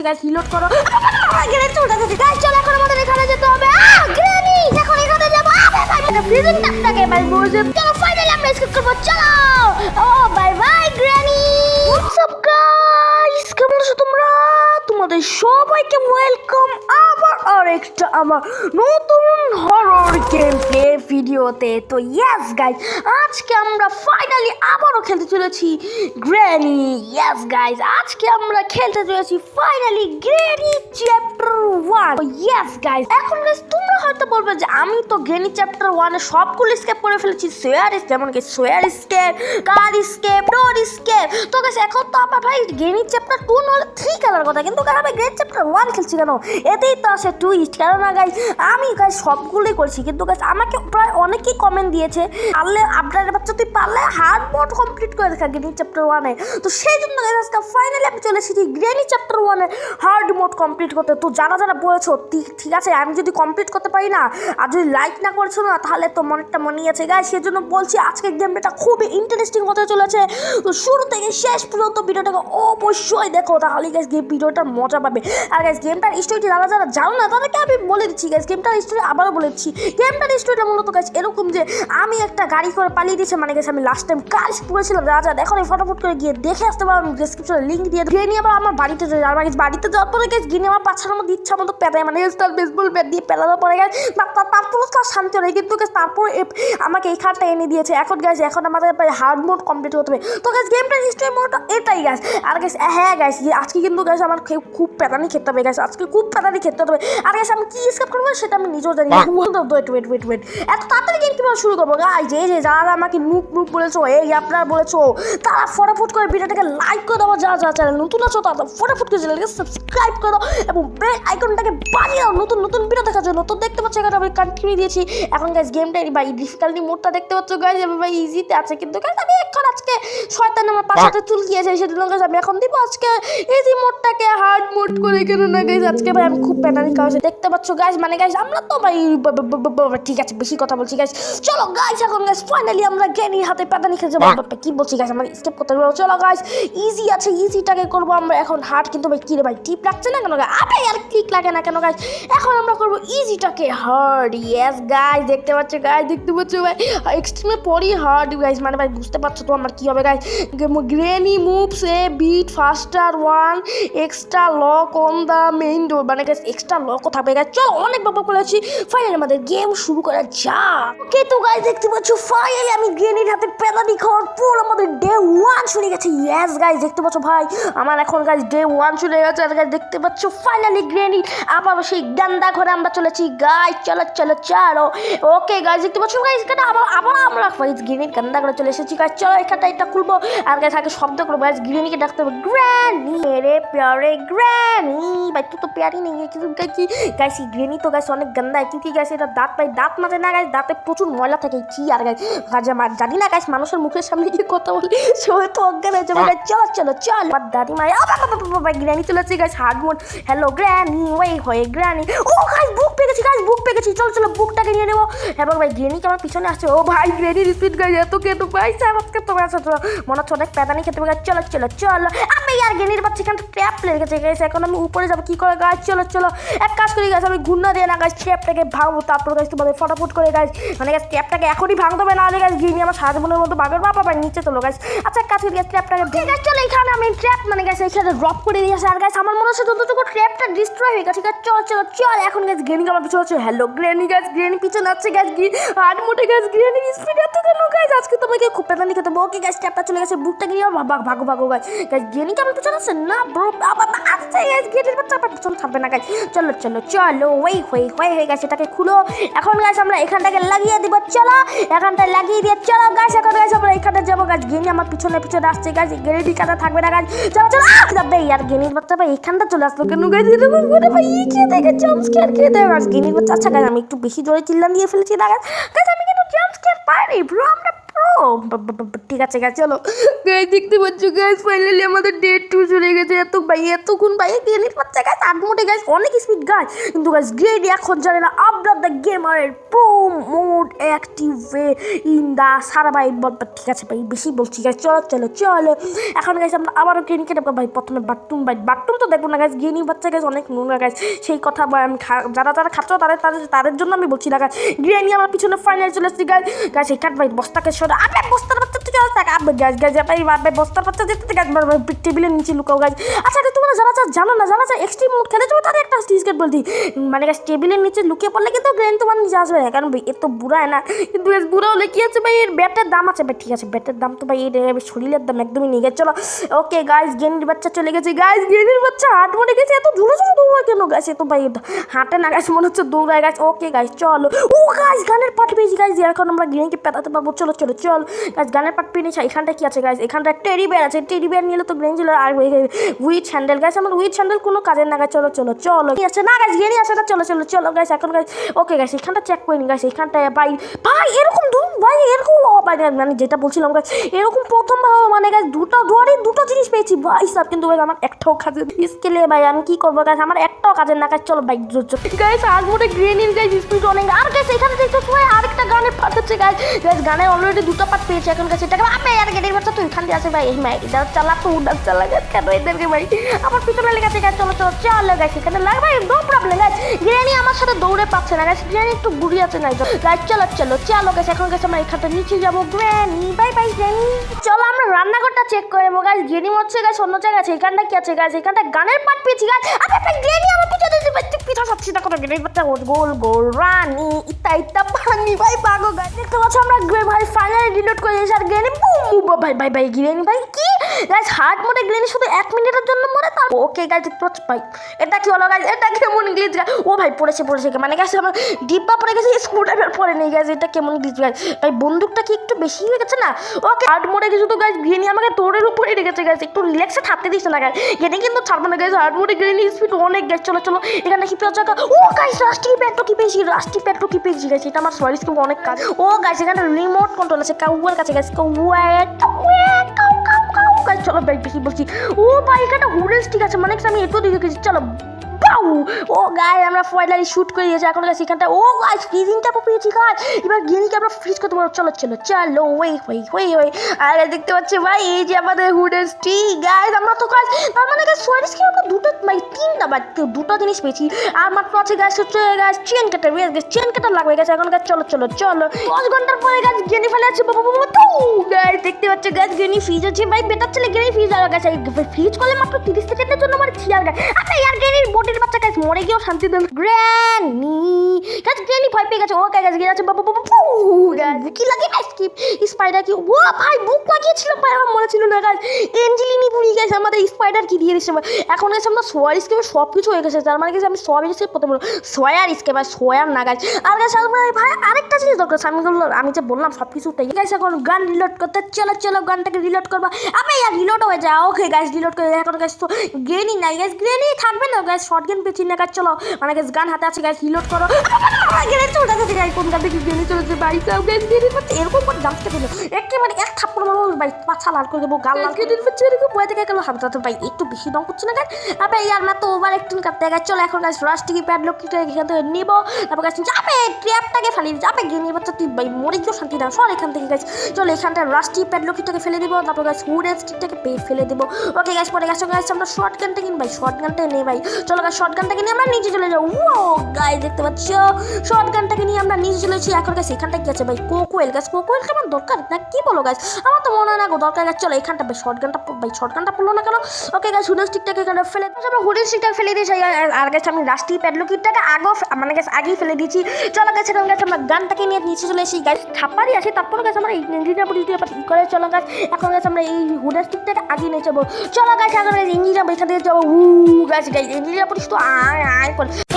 এটা আমরা ও বাই তোমরা? তোমাদের সবাইকে ওয়েলকাম আবার আরেকটা আমার নতুন হরর গেম প্লে ভিডিওতে তো ইয়েস গাইস আজকে আমরা ফাইনালি আবারও খেলতে চলেছি গ্র্যানি ইয়েস গাইস আজকে আমরা খেলতে চলেছি finally granny chapter one yes guys এখন গাইস তোমরা হয়তো বলবে যে আমি তো গ্র্যানি চ্যাপ্টার ওয়ানে সবগুলো স্কেপ করে ফেলেছি। সোয়ার যেমন কি sewer escape car escape door escape তো গাইস এখন তো আমার ভাই গ্র্যানি চ্যাপ্টার টু নহলে থ্রি খেলার কথা। কিন্তু আমি গ্রেট চ্যাপ্টার ওয়ান খেলছি কেন? এতেই তো আসে টুইস্ট কেননা গাইস? আমি গাইস সবগুলোই করছি, কিন্তু গাইস আমাকে প্রায় অনেকেই কমেন্ট দিয়েছে, পারলে আপনার বাচ্চা তুই পারলে হার্ড মোড কমপ্লিট করে দেখা গ্রেনি চ্যাপ্টার ওয়ানে তো সেই জন্য গাইস আজকে ফাইনালি আমি চলে এসেছি গ্রেনি চ্যাপ্টার ওয়ানে হার্ড মোড কমপ্লিট করতে। তো যারা যারা বলেছ ঠিক- আছে, আমি যদি কমপ্লিট করতে পারি না, আর যদি লাইক না করছ না, তাহলে তো মনেরটা মনেই আছে। গাইস সেজন্য বলছি আজকের গেমটা খুবই ইন্টারেস্টিং হতে চলেছে। তো শুরু থেকে শেষ পর্যন্ত ভিডিওটাকে অবশ্যই দেখো তাহলে গাইস গেম ভিডিওটা মজা পাবে। আর গাইস গেমটার স্টোরিটি যারা যারা জানো না তাদেরকে আমি বলে দিচ্ছি গাইস গেমটার স্টোরি আবারও বলে দিচ্ছি। গেমটার স্টোরিটা মূলত গাইস এরকম যে আমি একটা গাড়ি করে পালিয়ে দিয়েছি মানে গেছে আমি লাস্ট টাইম কাজ করেছিলাম রাজা দেখো এই ফটোফট করে গিয়ে দেখে আসতে পারো আমি ডিসক্রিপশনে লিঙ্ক দিয়ে গিয়ে নিয়ে আবার আমার বাড়িতে যাই আর গাইস বাড়িতে যাওয়ার পরে গেছে গিয়ে আমার পাছার মধ্যে ইচ্ছা মতো পেটায় মানে স্টার বেসবল ব্যাট দিয়ে পেলানোর পরে গেছে তারপর তার শান্তি নেই কিন্তু guys, তারপর আমাকে এই খাটটা এনে দিয়েছে। এখন গেছে এখন আমাদের হার্ড মোড কমপ্লিট হতে হবে। তো গাইস গেমটার হিস্ট্রি মোড এটাই গাইস আর গেছে হ্যাঁ গাইস আজকে কিন্তু গাইস আমার খুব পেতানি খেতে হবে গাইস আজকে খুব পেতানি খেতে হবে। আর গাইস আমি কি স্কেপ করব সেটা আমি নিজেও জানি ওয়েট ওয়েট ওয়েট ওয়েট এত তাড়াতাড়ি গেম কীভাবে শুরু করব? গাইস যে যে যারা আমাকে নুক নুক বলেছ এই আপনারা বলেছ তারা ফটাফট করে ভিডিওটাকে লাইক করে দাও যা যা চ্যানেল নতুন আছো তারা ফটাফট করে চ্যানেলকে সাবস্ক্রাইব করে দাও এবং বেল আইকনটাকে বাজিয়ে দাও। নতুন নতুন ভিডিও দেখার জন্য। তো দেখতে পাচ্ছ এখানে আমি কন্টিনিউ দিয়েছি। এখন গাইস গেমটা বা এই ডিফিকাল্টি মোডটা দেখতে পাচ্ছ গাইস ভাই ইজিতে আছে। কিন্তু গাইস আমি এখন আজকে শয়তান আমার পাশাতে চুল গিয়েছে সেজন্য গাইস আমি এখন দিব আজকে ইজি মোডটাকে হার্ড মোড করে। কেন না গাইস আজকে ভাই আমি খুব প্যাটার্নিং কাজ দেখতে পাচ্ছ গাইস মানে গাইস আমরা তো ভাই ঠিক আছে, বেশি কথা বলছি গাইস চলো গাইস এখন গাইস ফাইনালি আমরা জ্ঞানীর হাতে প্যাটার্নি খেলতে যাব কি বলছি গাইস আমার স্টেপ করতে হবে। চলো গাইস ইজি আছে ইজিটাকে করব আমরা। এখন হার্ড কিন্তু ভাই, কি রে ভাই টিপ লাগছে না কেন, guys? আবে আর ক্লিক লাগে না কেন গাইস এখন আমরা করব ইজিটাকে হার্ড ইয়েস গাইস দেখতে পাচ্ছ গাইস দেখতে পাচ্ছ, ভাই? এক্সট্রিমে পরই হার্ড গাইস মানে ভাই, বুঝতে পারছ তো আমার কি হবে guys granny moves a bit faster one extra lock on the main door মানে গাইস এক্সট্রা লকও থাকবে গাইস চলো অনেক বাবা করেছি ফাইনালি আমাদের গেম শুরু করা যাক। ওকে তো গাইস দেখতে পাচ্ছ ফাইনালি আমি গ্রেনির হাতে পেদানি খাওয়ার পর আমাদের ডে ওয়ান শুনে গেছে। ইয়েস গাইস দেখতে পাচ্ছ ভাই, আমার এখন গাইস ডে ওয়ান শুনে গেছে। আর গাইস দেখতে পাচ্ছ ফাইনালি গ্রেনি আবারও সেই গান্দা ঘরে আমরা চলেছি। গাইস চলো চলো চলো। ওকে গাইস দেখতে পাচ্ছ গাইস এখানে আবার আবার আমরা গাইস গ্রেনির গান্দা ঘরে চলে এসেছি। গাইস চলো, এখানটা এটা খুলবো। আর গাইস আগে শব্দ করব। গাইস গ্রেনিকে ডাকতে হবে। গ্র্যানি রে প্যারে গ্র্যানি ভাই তুই তো প্যারি নেই। কিন্তু কি গাইস এই গ্রেনি তো গাইস অনেক গন্দা হয়। কি গাইস এটা দাঁত পাই দাঁত মাঝে না গাইস দাঁতে প্রচুর ময়লা থাকে। কি আর গাইস জানি না গাইস মানুষের মুখের সামনে গিয়ে কথা বলি সে তো অজ্ঞান হয়ে যাবে। চলো চলো চল। আমার দাদি মাই ভাই গ্র্যানি চলে আসছে guys. Hard mode hello granny ওই হয়ে গ্র্যানি ও গাইস বুক গেছি গাইস বুক পেয়ে গেছি চলো চলো বুকটাকে নিয়ে নেব। এবং ভাই গ্রেনিকে আমার পিছনে আসছে? ও ভাই গ্রেনি রিপিট গাইস এত কেটে ভাই আজকে তোমার তো মনে হচ্ছে অনেক প্যাদানি খেতে guys, চলো চলো চলো। আমি আর গ্রেনির বাচ্চা এখানে ট্র্যাপ লেগে গেছে গাইস এখন আমি উপরে যাব। কি করে গাছ চলো চলো। এক কাজ করি গাছ আমি ঘূর্ণা দিয়ে না গাছ ট্র্যাপটাকে ভাঙবো। তারপর গাছ তোমাদের ফটাফট করে গাছ মানে গাছ ট্র্যাপটাকে এখনই ভাঙতে হবে। না হলে গাছ গ্রিনি আমার সারা জীবনের মতো বাগের বাবা ভাই নিচে চলো গাছ আচ্ছা কাজ করি গাছ ট্র্যাপটাকে আছে চলো এখানে আমি ট্র্যাপ মানে গাছ এখানে ড্রপ করে দিয়েছি। আর গাছ আমার মনে হচ্ছে যতটুকু ট্র্যাপটা ডিস্ট্রয় হয়ে গেছে গাছ চলো চলো চল। এখন গাছ গ্রেনি আমার পিছনে হচ্ছে হ্যালো গ্রেনি গাছ গ্রেনি পিছনে আছে গাছ আট মোটে গাছ গ্রেনি স্পিড এত কেন গাছ আজকে তোমাকে খুব পেতানি খেতে ওকে গাছ ট্র্যাপটা চলে গেছে। বুকটা গিয়ে ভাগ, ভাগো ভাগো গাছ গাছ গ্রেনি কেমন পিছনে আছে? না ব্রো আবার আসছে গাছ গেটের বাচ্চা পিছনে থাকবে না গাছ চলো চলো চলো, ওই হয়ে হয়ে হয়ে গেছে এটাকে খুলো। এখন গাছ আমরা এখানটাকে লাগিয়ে দিব। চলো, এখানটায় লাগিয়ে দিয়ে চলো গাছ এখন গাছ আমরা এখানে যাব গাছ গেনি আমার পিছনে পিছনে আসছে গাছ গেনি দিকাটা থাকবে না গাছ চলো চলো! যাবে। আর গেনির বাচ্চা ভাই এখানটা চলে আসলো কেন গাছ এরকম করে ভাই খেয়ে দেখে জাম্প স্কেয়ার খেয়ে দেয় গাছ গেনির করছে আচ্ছা গাছ আমি একটু বেশি জোরে চিল্লান দিয়ে ফেলেছি, না গাছ গাছ আমি কিন্তু জাম্প স্কেয়ার পাইনি ব্রো আমরা প্রো ঠিক আছে গাছ চলো। গাছ দেখতে পাচ্ছ গাছ ফাইনালি আমাদের ডেট টু চলে গেছে। এত ভাই, এতক্ষণ ভাই গেলি পাচ্ছে গাছ আট মোটে গাছ অনেক স্পিড গাছ কিন্তু গাছ গ্রেড এখন জানে না আপনার দ্য গেমারের প্রো অ্যাক্টিভে ইন দা দ্য সার্ভাইভাল ঠিক আছে ভাই, বেশি বলছি গাইস চলো চলো চলো। এখন গাইস আমরা আবারও গেনিকে দেখব ভাই, প্রথমে বাথরুম ভাই বাথরুম তো দেখব না গাইস গেনি বাচ্চা গাইস অনেক নোংরা গাছ সেই কথা ভাই, আমি যারা যারা খাচ্ছ, তাদের তাদের তাদের জন্য আমি বলছি না গাইস গিরানি আমার পিছনে ফাইনাল চলে এসেছি গাছ গাছ কাট, ভাই, বস্তাকে সরে আবে, বস্তার বাচ্চা তুই থাক আবে গাছ গাইস ভাই ভাই বস্তার বাচ্চা যেতে গাইস টেবিলের নিচে লুকাও গাছ আচ্ছা তোমরা যারা যারা জানো না, যারা যারা এক্সট্রিম মোড খেলে তুমি তাদের একটা স্টিকেট বলছি। মানে গাছ টেবিলের নিচে লুকিয়ে পড়লে কিন্তু গ্রেন তোমার নিচে আসবে না, কারণ এ তো বুড়া না। কিন্তু বেশ বুড়া হলে কি আছে ভাই? এর ব্যাটের দাম আছে। ভাই, ঠিক আছে, ব্যাটের দাম তো ভাই এর এর শরীরের দাম একদমই নিয়ে গেছে, চলো। ওকে গাইস গেনির বাচ্চা চলে গেছে। গাইস গেনির বাচ্চা হাট মরে গেছে। এত ঝুলো ঝুলো দৌড়ায় কেন? গাইস এত ভাই হাঁটে না। গাইস মনে হচ্ছে দৌড়ায়। গাইস ওকে গাইস চলো। ও গাইস গানের পাট পেয়েছি গাইস এখন আমরা গেনিকে পেটাতে পারব। চলো চলো, চল। গাইস গানের পাট পেয়ে নিয়েছি। এখানটা কি আছে গাইস এখানটা টেডি বেয়ার আছে। টেডি বেয়ার নিলে তো গ্রেন ছিল। আর উইথ হ্যান্ডেল গাইস আমার উইথ হ্যান্ডেল কোনো কাজের না। গাইস চলো চলো চলো। আছে? না গাইস গেনি আছে না? চলো চলো চলো গাইস এখন গাইস ওকে গাইস এখানটা চেক করে নি গাইস এখানটায় ভাই ভাই এরকম দু ভাই, এরকম ভাই মানে যেটা বলছিলাম গাইস এরকম প্রথম মানে গাইস দুটো, দুয়ারে দুটো জিনিস পেয়েছি। ভাই সব কিন্তু ভাই আমার একটাও কাজের স্কেলে ভাই, আমি কি করব গাইস আমার একটাও কাজের না গাইস চলো বাইক ধরছো গাইস আজ মোটে গ্রেনির গাইস স্পিড অনেক আর গাইস এখানে দেখতে ভাই আরেকটা গানের পার্ট হচ্ছে গাইস গাইস গানে অলরেডি দুটো পার্ট পেয়েছে, এখন গাইস এটাকে আপে আর গেটের বাচ্চা তুই এখান দিয়ে আসে ভাই। ভাই এটা চালা, তো উড়াল চালা গাইস কেন এদেরকে ভাই? আমার পিছনে লেগেছে গাইস চলো চলো চলো গাইস এখানে লাগ, ভাই নো প্রবলেম গাইস গ্রেনি আমার সাথে দৌড়ে পাচ্ছে না গাইস গ্রেনি একটু গুড়ি আছে না গাইস চলো চলো চলো গাইস এখন গাইস আমরা এখানটা নিচে যাব, গ্র্যানি। Bye bye granny. চলো আমরা রান্নাঘরটা চেক করে নেব গাইস গ্রেনি হচ্ছে গাইস অন্য জায়গা আছে এখানটা কি আছে গাছ এখানটা গানের পাট পেয়েছি গাইস আরে ভাই গ্রেনি আমার পিছনে যে ভাই তুই পিছা সচ্ছি না কোনো গ্রেনি বাচ্চা গোল গোল রানি, ইতা ইতা, পানি, ভাই পাগো গাইস দেখতে পাচ্ছ আমরা গ্রে ভাই ফাইনালি ডিলিট করে দিয়েছি, আর গ্রেনি বুম ভাই ভাই ভাই গ্রেনি ভাই, কি গাইস হার্ট মোডে গ্রেনি শুধু এক মিনিটের জন্য মরে তার ওকে পাচ্ছ ভাই এটা কি হলো গাইস এটা কেমন গ্লিচ ও ভাই, পড়েছে পড়েছে মানে গাইস আমার ডিব্বা পড়ে গেছে স্ক্রুড্রাইভার পড়ে নেই গেছে এটা কেমন গ্লিচ গাইস ভাই বন্দুকটা কি একটু বেশি হয়ে গেছে না? ওকে হার্ট মোডে কিছু তো গাইস গ্রেনি আমাকে তোরের উপরে রেখেছে গাইস একটু রিল্যাক্সে থাকতে দিচ্ছে না গাইস গ্রেনি কিন্তু ছাড়বে না গাইস হার্ট মোডে গ্রেনি স্পিড অনেক গাইস চলো চলো। এখানে কি পেয়েছে? ও গাইস রাষ্ট্রীয় পেট্রো কি পেয়েছি? রাষ্ট্রীয় পেট্রো কি পেয়েছি গাইস এটা আমার সয়ারিস কিন্তু অনেক কাজ। ও গাইস এখানে রিমোট কন্ট্রোল আছে। কাউয়ার কাছে গাইস কাউয়া চলো ভাই দেখি, বলছি, ও ভাই এখানে হুডেন ঠিক আছে মানে আমি এত দেখে গেছি চলো বাউ! ও গায়ে আমরা ফাইনালি শুট করে দিয়েছি এখন গাছ এখানটা ও গাছ ফ্রিজিং ট্যাপও পেয়েছি গাছ এবার গেনিকে আমরা ফ্রিজ করতে পারব চলো চলো চলো, ওই ওই ওই ওই। আর দেখতে পাচ্ছি ভাই, এই যে আমাদের হুডেন স্টিক গাছ আমরা তো গাছ তার মানে গাছ সোয়ারিস কি আমরা দুটো ভাই তিনটা বা দুটো জিনিস পেয়েছি। আর মাত্র আছে গাছ হচ্ছে গাছ চেন কাটার গাছ চেন কাটার লাগবে গাছ এখন গাছ চলো চলো চলো। দশ ঘণ্টার পরে গাছ গেনি ফেলে আছে বাবা বাবা গাছ দেখতে পাচ্ছ গাছ গেনি ফ্রিজ আছে ভাই বেটার ছেলে গেনি ফ্রিজ আর গাছ। ফ্রিজ করলে মাত্র তিরিশ সেকেন্ডের জন্য আমার ছিয়ার গাছ আচ্ছা ইয়ার গেনির বডির বাচ্চা গাছ মরে গিয়েও শান্তি দেন গ্র্যানি গাছ গ্র্যানি ভয় পেয়ে গেছে। ও গাছ গিয়ে আছে বাবা বাবা কি লাগে স্কিপ স্পাইডার কি? ও ভাই, বুক লাগিয়েছিল ভাই, আমার মনে ছিল না গাছ এঞ্জেলিনি পুরি গেছে, আমাদের স্পাইডার কি দিয়ে দিচ্ছে এখন গেছে আমরা সোয়ার স্কেপে সব কিছু হয়ে গেছে তার মানে গেছে আমি সব স্কেপ প্রথমে সোয়ার স্কেপ আর সোয়ার না গাছ আর গাছ ভাই আরেকটা জিনিস দরকার আমি বললাম, আমি যে বললাম সব কিছু তাই গাছ এখন গান রিলোড করতে, চলো চলো, গানটাকে রিলোড করব। আমি রিলোড হয়ে যায় ওকে গাছ রিলোড করে, এখন গাছ তো গ্রেনি নাই গাছ গ্রেনি থাকবে না গাছ শর্ট গেম পেয়েছি না গাছ চলো। মানে গাছ গান হাতে আছে গাছ রিলোড করো। চলে গাছ কোন গান থেকে গ্রেনি পাচ্ছে এরকম করে জামতে পেল একেবারে এক থাপ্পড় মারবো পাছা লাল করে দেবো গাল লাল গ্রেনির পাচ্ছে এরকম বয়ে থেকে গেলো হাবতা তো ভাই একটু বেশি দম করছে না গাছ তো ওভার একটু কাটতে গাছ চলো এখন গাছ টিকি প্যাড লক্ষ্মীটা এখান থেকে নিবো। তারপর গাছ যাবে ট্র্যাপটাকে ফেলে দিচ্ছে যাবে গ্রেনি বাচ্চা তুই ভাই মরে গিয়েও শান্তি না। সর এখান থেকে গাছ চলো এখানটা রাস্টি প্যাড লক্ষ্মীটাকে ফেলে দিব। তারপর গাছ হুডের স্টিকটাকে ফেলে দেবো। ওকে গাছ পরে গাছ গাছ আমরা শর্ট গানটা কিন ভাই। শর্ট গানটা নেই ভাই। চলো গাছ শর্ট গানটাকে নিয়ে আমরা নিচে চলে যাব। ও গাই দেখতে পাচ্ছ? শর্ট গানটাকে নিয়ে আমরা নিচে চলে এসেছি এখন গাছ এখানটা কি আছে ভাই? কোকোয়েল গাছ কোকোয়েল কেমন দরকার? না, কি বলো গাছ আমার তো মনে হয় না গো, দরকার গাছ চলো এখানটা ভাই শর্ট গানটা ভাই শর্টগানটা পড়ল না কেন? ওকে গাছ হুডের স্টিকটাকে এখানে ফেলে দিয়েছি আমরা হুডের স্টিকটাকে ফেলে দিয়েছি আর- গাছ আমি রাস্টি প্যাডলকিটাকে আগেও মানে গাছ আগেই ফেলে দিয়েছি। চলো গাছ এখন গাছ আমরা গানটাকে নিয়ে নিচে চলে এসেছি। গাছ থাপ্পারি আসি তারপর গাছ আমরা এই ইঞ্জিনিয়ার ই করে চলো গাছ এখন গাছ আমরা এই হুডের স্টিকটাকে আগে নিয়ে যাব। চলো গাছ এখন গাছ ইঞ্জিনিয়ার এখান থেকে যাব। উ গাছ গাছ ইঞ্জিনিয়ার পুলিশ তো আয় আয় করে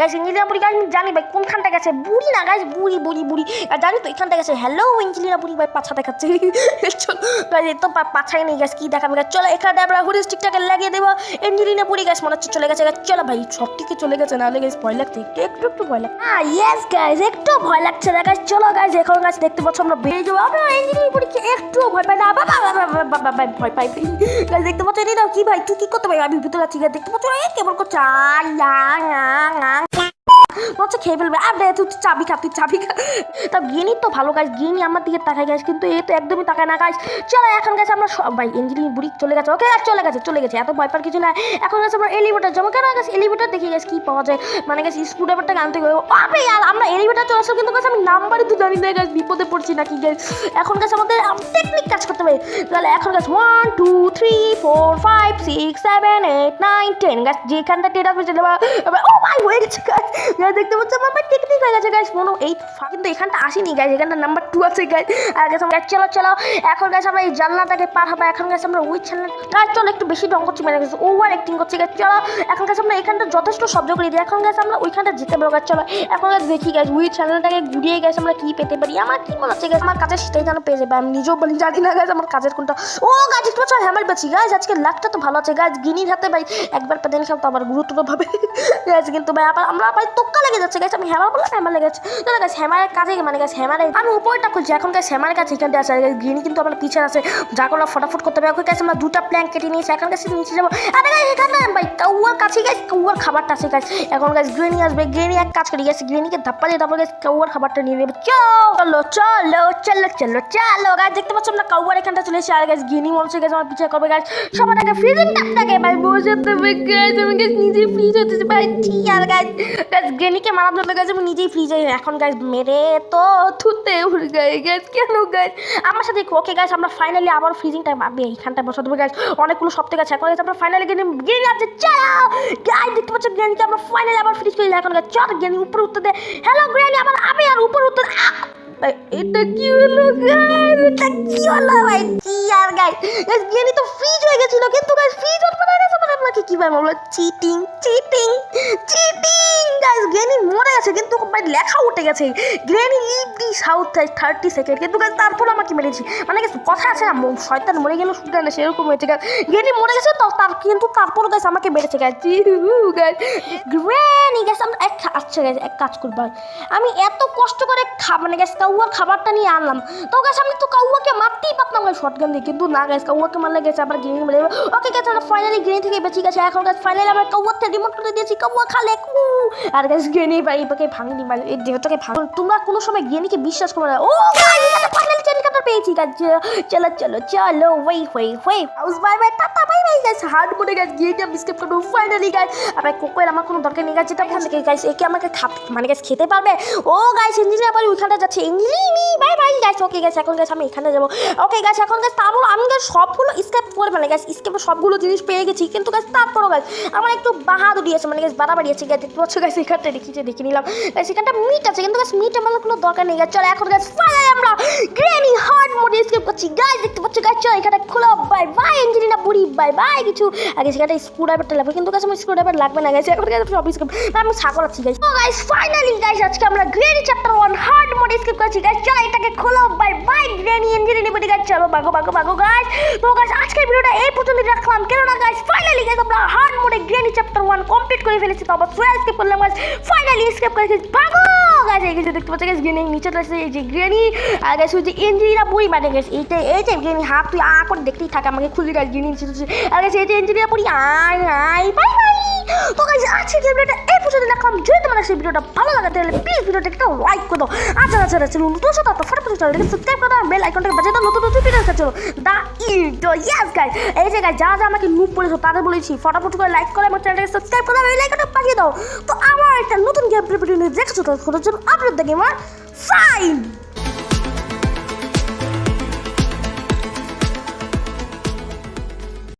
গাছ ইঞ্জিনিয়ার বুড়ি আমি জানি ভাই কোনখানটা গেছে। বুড়ি না গাছ বুড়ি বুড়ি বুড়ি। আর জানি তো এখানটা গেছে। হ্যালো ইঞ্জিনিয়ার বুড়ি ভাই পাছা দেখাচ্ছে। চলো গাছ তো পাছাই নেই গাছ কি দেখাবে গাছ চলো এখানে আমরা স্টিকটাকে লাগিয়ে দেবো। ইঞ্জিনিয়ার বুড়ি গাছ মনে হচ্ছে চলে গেছে গাছ চলো ভাই সব থেকে চলে গেছে নাহলে গাছ ভয় লাগছে। একটু একটু একটু ভয় লাগছে। হ্যাঁ ইয়েস গাইজ একটু ভয় লাগছে না গাছ চলো গাছ এখন গাছ দেখতে পাচ্ছ আমরা বেরিয়ে যাব। আমরা ইঞ্জিনিয়ার বুড়িকে একটু ভয় পাই না। বাবা বাবা ভয় পাই। গাছ দেখতে পাচ্ছ এটা কি ভাই? তুই কি করতে পারি আমি ভিতরে আছি দেখতে পাচ্ছ? কেমন করছে। আ, পাচ্ছ খেয়ে ফেলবে। আর, তুই চাবি খা, তুই চাবি খা। তা গিনি তো ভালো গাছ গিনি আমার দিকে তাকায় গাছ, কিন্তু এ তো একদমই তাকায় না গাছ চলো, এখন গেছে আমরা সবাই। ইঞ্জিনিয়ারিং বুড়ি চলে গেছে ওকে চলে গেছে চলে গেছে, এত ভয় পার কিছু না এখন গেছে আমরা এলিভেটার যাব, কেন গেছে? এলিভেটার দেখে গেছে কি পাওয়া যায়। মানে গেছে স্ক্রু ড্রাইভারটাকে আনতে গেলে আবে আর আমরা এলিভেটার চলে আসলাম কিন্তু গেছে আমি নাম্বারই তো জানি না গেছে বিপদে পড়ছি নাকি গেছে এখন গেছে আমাদের টেকনিক কাজ করতে হবে। তাহলে এখন গেছে one two three four five six seven eight nine ten গাছ যেখানটা টেন আসবে ও ভাই হয়ে গেছে গাছ গাছ দেখতে পাচ্ছ, আমার টেকনিক হয়ে গেছে গাছ মনে এইট কিন্তু এখানটা আসেনি গাছ এখানটা নাম্বার টু আছে গাছ আর গেছে গাছ চলো চলো। এখন গাছ আমরা এই জানলাটাকে পার হব। এখন গেছে আমরা ওই চ্যানেল গাছ চলো, একটু বেশি ঢং করছি মানে গেছে ওভার অ্যাক্টিং করছে গাছ চলো। এখন গেছে আমরা এখানটা যথেষ্ট শব্দ করে। দিই এখন গেছে আমরা ওইখানটা যেতে পারব গাছ চলো। এখন গাছ দেখি গাছ ওই চ্যানেলটাকে ঘুরিয়ে গেছে আমরা কি পেতে পারি? আমার কি মনে হচ্ছে গাছ আমার কাছে সেটাই যেন পেয়ে যাবে। আমি নিজেও বলি, জানি না গাছ আমার কাজের কোনটা। ও গাছ একটু বছর হ্যামার পেয়েছি গাছ আজকে লাখটা তো ভালো আছে গাছ গিনির হাতে, ভাই, একবার পেতে নিলাম তো আবার গুরুত্ব ভাবে গাছ কিন্তু, ভাই, আবার আমরা ভাই তোক্কা লেগে যাচ্ছে গাছ আমি হ্যামার বললাম হ্যামার লেগে যাচ্ছে? চলো গাছ হ্যামারের কাজে মানে গাছ হ্যামারে আমি উপরটা খুঁজছি, এখন গাছ হ্যামারের কাছে এখান থেকে আছে। আর গিনি কিন্তু আমার পিছনে আছে। যা করল ফটাফট করতে হবে। ওকে গাছ আমরা দুটা প্ল্যান কেটে নিয়েছি। এখন গাছ নিচে যাব। আরে গাছ এখানে ভাই, কাউয়ার কাছে গাছ কাউয়ার খাবারটা আছে গাছ এখন গাছ গ্রেনি আসবে। গ্রেনি এক কাজ করি গেছে গ্রেনিকে ধাপ্পা দিয়ে তারপর গাছ কাউয়ার খাবারটা নিয়ে নেবে। চলো চলো চলো চলো চলো গাছ দেখতে পাচ্ছ আমরা কাউয়ার এখানটা চলে এসে আর গাছ গিনি মনে হচ্ছে আমার পিছিয়ে করবে গাছ সবার আগে ফ্রিজিং টাপটাকে ভাই বসাতে হবে গাছ আমি গাছ নিজেই ফ্রিজ হতেছে ভাই আর গাছ গাছ গ্রেনিকে মারার জন্য গাছ, আমি নিজেই ফ্রিজে এখন গাছ মেরে তো থুতে উড়ে গায়ে গাছ কেন গাছ আমার সাথে ওকে গাছ আমরা ফাইনালি আবার ফ্রিজিংটা পাবে এইখানটা বসাতে হবে গাছ অনেকগুলো সপ্তাহ গাছ এখন গাছ আমরা ফাইনালি গেলে গেনি আছে চলো! গাছ দেখতে পাচ্ছ গ্রেনিকে আমরা ফাইনালি আবার ফ্রিজ করে। এখন গাছ চল গ্রেনি উপরে উত্তর দে হ্যালো গ্রেনি আমার আমি আর উপরে উত্তর এটা কি হলো গাইস এটা কি হলো, ভাই? কি আর গাইস গাইস গেনি তো ফ্রিজ হয়ে গেছিল, কিন্তু গাইস ফ্রিজ ওপেন হয়ে গেছে মানে আপনাকে কি ভাই চিটিং চিটিং চিটিং কিন্তু ভাই লেখা উঠে গেছে। Granny leave the south thirty second কিন্তু তারপর আমাকে মেরেছি মানে কথা আছে না শয়তান মরে গেলে শুধু না, সেরকম হয়েছে গাইস গেনি মরে গেছে তো তার কিন্তু তারপর গাইস আমাকে মেরেছে গাইস গ্রেনি গাইস আমরা এক আচ্ছা গাইস এক কাজ করব। আমি এত কষ্ট করে খা মানে গাইস কাউয়ার খাবারটা নিয়ে আনলাম। তো গাছ আমি তো কাউয়াকে মারতেই পারতাম গাছ শর্ট দিয়ে। কিন্তু না গাছ কাউয়াকে মারলে গেছে আবার গ্রিন মেরে ওকে গেছে আমরা ফাইনালি গ্রিন থেকে বেঁচে গেছে। এখন গাছ ফাইনালি আমরা থেকে রিমোট করে দিয়েছি। কাউয়া খালে আর গাছ গ্রেনি ভাই এটাকে ভাঙনি মানে এই দেহটাকে ভাঙ তোমরা কোনো সময় গিয়ে নাকি বিশ্বাস করো না। ও ফাইনালি পেয়েছি, গাছ চলো চলো চলো, ওই ওই ওই। House bye bye tata bye bye গাছ হার্ড মনে গাছ, গিয়ে বিস্কিট করব ফাইনালি গাছ আবার কোকোয়ের আমার কোনো দরকার নেই গাছ যেটা ওখান থেকে গাছ একে আমাকে খাপ মানে গাছ খেতে পারবে। ও গাছ ইঞ্জিনিয়ার বাড়ি ওইখানটা যাচ্ছে ইঞ্জিনি বাই বাই গাছ ওকে গাছ এখন গাছ আমি এখানে যাব। ওকে গাছ এখন গাছ তারপর আমি গাছ সবগুলো স্কেপ করে ফেলে গাছ স্কেপে সবগুলো জিনিস পেয়ে গেছি, কিন্তু গাছ তারপরও গাছ আমার একটু বাহাদুরি আছে মানে গাছ বাড়াবাড়ি আছে গাছ দেখতে পাচ্ছ গাছ এখানটা দেখিছে দেখে নিলাম। গাছ এখানটা মিট আছে, কিন্তু গাছ মিট আমার কোনো দরকার নেই গাছ চলো, এখন গাছ ফাইনালি আমরা গ্রেনি হার্ড মোডে স্কেপ করছি। গাছ দেখতে পাচ্ছ গাছ চলো এখানটা খোলা। বাই বাই ইঞ্জিনিয়ার বুড়ি বাই বাই কিছু। আগে সেখানে স্ক্রু ড্রাইভারটা লাগবে, কিন্তু কাছে আমার স্ক্রু ড্রাইভার লাগবে না গেছে এখন সব স্কেপ আমি সাগর আছি গাছ ও গাইস ফাইনালি গাইস আজকে আমরা গ্রেড চ্যাপ্টার ওয়ান স্কিপ করছি গাইস চলো এটাকে খোলো bye bye granny engineering body guys চলো। বাগো বাগো বাগো গাইস তো গাইস আজকের ভিডিওটা এই পর্যন্ত রাখলাম। কেন না গাইস ফাইনালি গাইস আমরা হার্ড মোডে গ্রেনি চ্যাপ্টার ওয়ান কমপ্লিট করে ফেলেছি। তো আবার সোয়া স্কিপ করলাম গাইস ফাইনালি স্কিপ করেছি। ভাগো গাইস এই যে দেখতে পাচ্ছ গাইস গ্রেনি নিচে রয়েছে এই যে গ্রেনি আর ওই যে ইঞ্জিনিয়ার বুড়ি মানে গাইস এইটা এই যে গ্রেনি হাত তুই আ করে দেখতেই থাকে আমাকে খুলে গাইস গ্রেনি নিচে। আর গাইস এই যে ইঞ্জিনিয়ার বুড়ি আয় আয় বাই বাই তো গাইস আজকের ভিডিওটা সেই ভিডিওটা ভালো লাগে, তাহলে প্লিজ ভিডিওটা একটা লাইক করে দাও। আচ্ছা আচ্ছা আচ্ছা নতুন সাথে তো ফটো চ্যানেলটাকে সাবস্ক্রাইব করে দাও বেল আইকনটাকে বাজিয়ে দাও, নতুন নতুন ভিডিও চলো। দা ইন্টো ইয়েস গাইস এই যে গাইস যা যা আমাকে নুপ বলেছ, তাদের বলেছি, ফটাফট করে লাইক করে আমার চ্যানেলটাকে সাবস্ক্রাইব করে দাও বেল আইকনটা বাজিয়ে দাও। তো আমার একটা নতুন গেম প্লে ভিডিও নিয়ে দেখছ, তো খোঁজার জন্য দেখে আমার সাইন